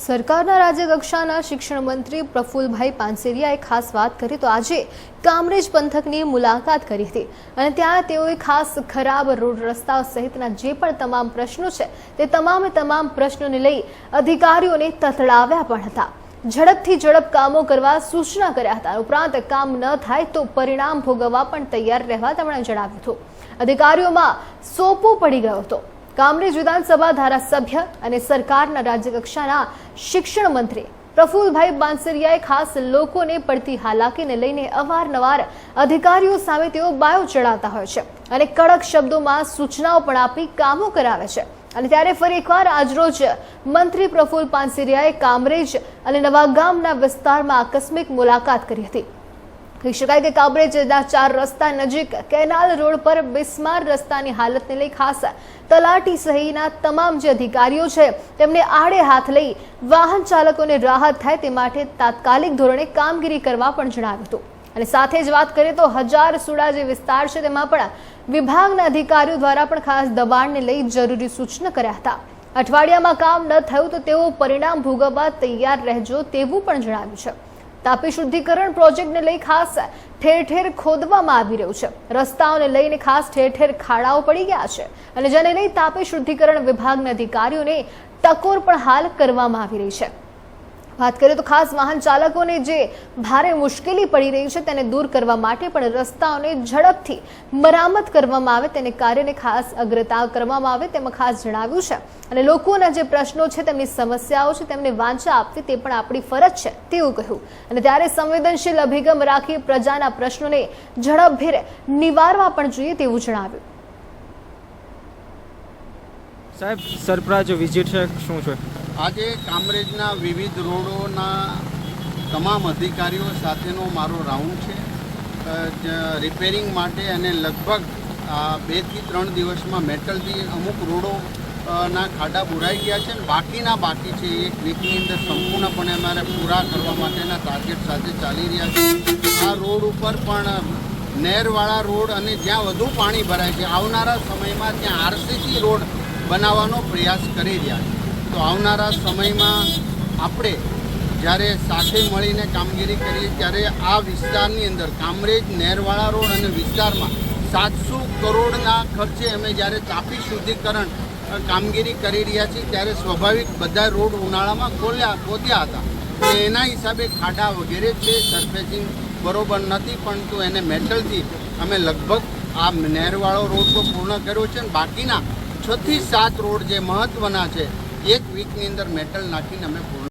સરકારના રાજ્યકક્ષાના શિક્ષણ મંત્રી પ્રફુલભાઈ પાનસેરિયાએ ખાસ વાત કરી તો આજે કામરેજ પંથકની મુલાકાત કરી હતી. અને ત્યાં તેઓએ ખાસ ખરાબ રોડ રસ્તા સહિતના જે પણ તમામ પ્રશ્નો છે, તે તમામે તમામ પ્રશ્નોને લઈ અધિકારીઓને તતડાવ્યા પણ હતા. ઝડપથી ઝડપ કામો કરવા સૂચના કર્યા હતા. ઉપરાંત કામ ન થાય તો પરિણામ ભોગવવા પણ તૈયાર રહેવા તેમણે જણાવ્યું હતું. અધિકારીઓમાં સોપો પડી ગયો હતો. કામરેજ વિધાનસભા ધારાસભ્ય અને સરકારના રાજ્યકક્ષાના શિક્ષણ મંત્રી પ્રફુલભાઈ બાંસરિયાએ ખાસ લોકોને પડતી હાલાકીને લઈને અવારનવાર અધિકારીઓ સામે તેઓ બાયો ચડાવતા હોય છે અને કડક શબ્દોમાં સૂચનાઓ પણ આપી કામો કરાવે છે. અને ત્યારે ફરી એકવાર આજરોજ મંત્રી પ્રફુલ પાનસિરિયાએ કામરેજ અને નવાગામના વિસ્તારમાં આકસ્મિક મુલાકાત કરી હતી. કહી શકાય કે કાબરેજના ચાર રસ્તા નજીક કેનાલ રોડ પર બિસ્માર રસ્તાની હાલતને લઈ ખાસ તલાટી સહિતના તમામ જે અધિકારીઓ છે, તેમને આડે હાથ લઈ વાહન ચાલકોને રાહત થાય તે માટે તાત્કાલિક ધોરણે કામગીરી કરવા પણ જણાવ્યું હતું. અને સાથે જ વાત કરીએ તો હજાર સુડા જે વિસ્તાર છે, તેમાં પણ વિભાગના અધિકારીઓ દ્વારા પણ ખાસ દબાણને લઈ જરૂરી સૂચના કર્યા હતા. અઠવાડિયામાં કામ ન થયું તો તેઓ પરિણામ ભોગવવા તૈયાર રહેજો તેવું પણ જણાવ્યું છે. તાપી શુદ્ધિકરણ પ્રોજેક્ટને લઈ ખાસ ઠેર ઠેર ખોદવામાં આવી રહ્યું છે. રસ્તાઓને લઈને ખાસ ઠેર ઠેર ખાડાઓ પડી ગયા છે અને જેને લઈ તાપી શુદ્ધિકરણ વિભાગના અધિકારીઓને ટકોર પણ હાલ કરવામાં આવી રહી છે. વાત કરીએ તો ખાસ વાહન ચાલકોને જે ભારે મુશ્કેલી પડી રહી છે તેને દૂર કરવા માટે પણ રસ્તાઓને ઝડપથી મરામત કરવામાં આવે તેને કાર્યને ખાસ અગ્રતા કરવામાં આવે તેમાં ખાસ જણાવ્યું છે. અને લોકોના જે પ્રશ્નો છે, તેમની સમસ્યાઓ છે, તેમને વાંચા આપવી તે પણ આપણી ફરજ છે તેવું કહ્યું. અને ત્યારે સંવેદનશીલ અભિગમ રાખી પ્રજાના પ્રશ્નોને ઝડપભેર નિવારવા પણ જોઈએ તેવું જણાવ્યું. સાહેબ સરપ્રાઈઝ વિઝિટ છે. શું છે? આજે કામરેજના વિવિધ રોડોના તમામ અધિકારીઓ સાથેનો મારો રાઉન્ડ છે. રિપેરિંગ માટે અને લગભગ બેથી ત્રણ દિવસમાં મેટલથી અમુક રોડો ના ખાડા બુરાઈ ગયા છે અને બાકીના બાકી છે એક વીકની અંદર સંપૂર્ણપણે અમારે પૂરા કરવા માટેના ટાર્ગેટ સાથે ચાલી રહ્યા છે. આ રોડ ઉપર પણ નહેરવાળા રોડ અને જ્યાં વધુ પાણી ભરાય છે, આવનારા સમયમાં ત્યાં આરસીસી રોડ બનાવવાનો પ્રયાસ કરી રહ્યા છે. તો આવનારા સમયમાં આપણે જ્યારે સાથે મળીને કામગીરી કરીએ, ત્યારે આ વિસ્તારની અંદર કામરેજ, નહેરવાળા રોડ અને વિસ્તારમાં સાતસો કરોડના ખર્ચે અમે જ્યારે તાપી શુદ્ધિકરણ કામગીરી કરી રહ્યા છીએ, ત્યારે સ્વાભાવિક બધા રોડ ઉનાળામાં ખોલ્યા, ખોદ્યા હતા. એના હિસાબે ખાડા વગેરે છે, સરફેસિંગ બરોબર નથી, પરંતુ એને મેટલથી અમે લગભગ આ નહેરવાળો રોડ તો પૂર્ણ કર્યો છે અને બાકીના છથી સાત રોડ જે મહત્ત્વના છે એક વીકની અંદર મેટલ નાખીને અમે પૂર્ણ